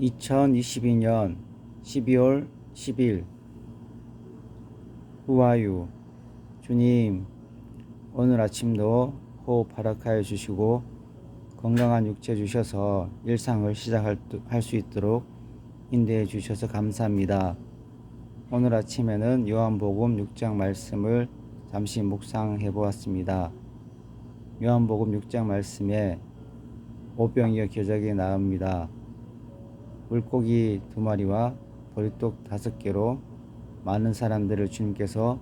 2022년 12월 10일 후아유 주님 오늘 아침도 호흡 허락하여 주시고 건강한 육체 주셔서 일상을 시작할 수 있도록 인도해 주셔서 감사합니다. 오늘 아침에는 요한복음 6장 말씀을 잠시 묵상해 보았습니다. 요한복음 6장 말씀에 오병이어 기적이 나옵니다. 물고기 두 마리와 보리떡 다섯 개로 많은 사람들을 주님께서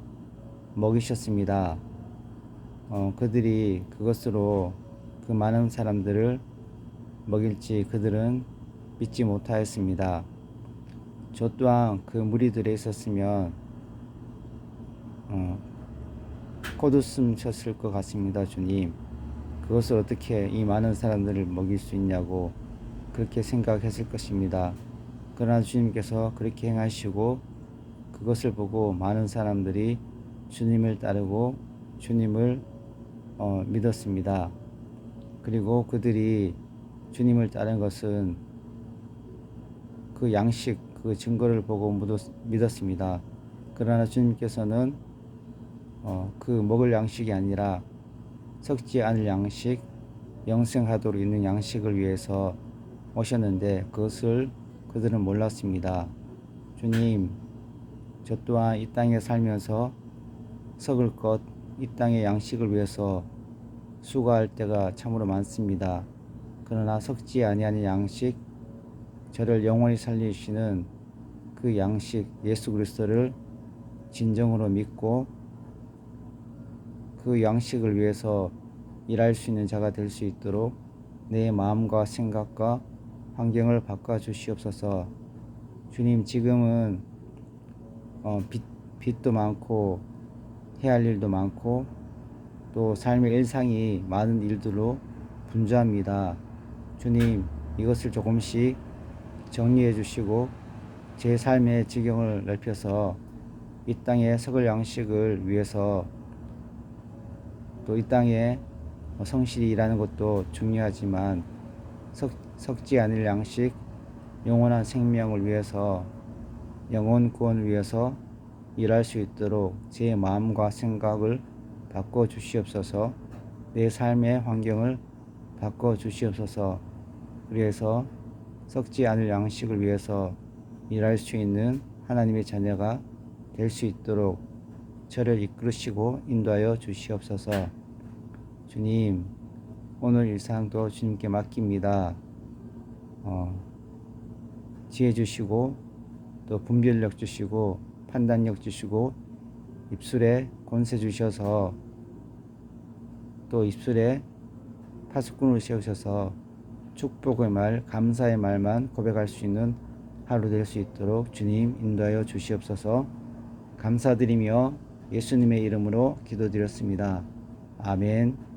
먹이셨습니다. 어, 그들이 그것으로 그 많은 사람들을 먹일지 그들은 믿지 못하였습니다. 저 또한 그 무리들에 있었으면 어, 코웃음 쳤을 것 같습니다, 주님. 그것을 어떻게 이 많은 사람들을 먹일 수 있냐고 그렇게 생각했을 것입니다. 그러나 주님께서 그렇게 행하시고 그것을 보고 많은 사람들이 주님을 따르고 주님을 어, 믿었습니다. 그리고 그들이 주님을 따른 것은 그 양식, 그 증거를 보고 믿었습니다. 그러나 주님께서는 어, 그 먹을 양식이 아니라 썩지 않을 양식, 영생하도록 있는 양식을 위해서 오셨는데 그것을 그들은 몰랐습니다. 주님, 저 또한 이 땅에 살면서 썩을 것, 이 땅의 양식을 위해서 수고할 때가 참으로 많습니다. 그러나 썩지 아니하는 양식, 저를 영원히 살리시는 그 양식 예수 그리스도를 진정으로 믿고 그 양식을 위해서 일할 수 있는 자가 될 수 있도록 내 마음과 생각과 환경을 바꿔 주시옵소서. 주님 지금은 어, 빚, 빚도 많고 해야 할 일도 많고 또 삶의 일상이 많은 일들로 분주합니다. 주님 이것을 조금씩 정리해 주시고 제 삶의 지경을 넓혀서 이 땅의 석을 양식을 위해서 또 이 땅에 성실히 일하는 것도 중요하지만 석, 썩지 않을 양식 영원한 생명을 위해서 영혼 구원을 위해서 일할 수 있도록 제 마음과 생각을 바꿔 주시옵소서. 내 삶의 환경을 바꿔 주시옵소서. 그래서 썩지 않을 양식을 위해서 일할 수 있는 하나님의 자녀가 될 수 있도록 저를 이끌으시고 인도하여 주시옵소서. 주님 오늘 일상도 주님께 맡깁니다. 어, 지혜 주시고 또 분별력 주시고 판단력 주시고 입술에 권세 주셔서 또 입술에 파수꾼을 세우셔서 축복의 말, 감사의 말만 고백할 수 있는 하루 될 수 있도록 주님 인도하여 주시옵소서 감사드리며 예수님의 이름으로 기도드렸습니다. 아멘.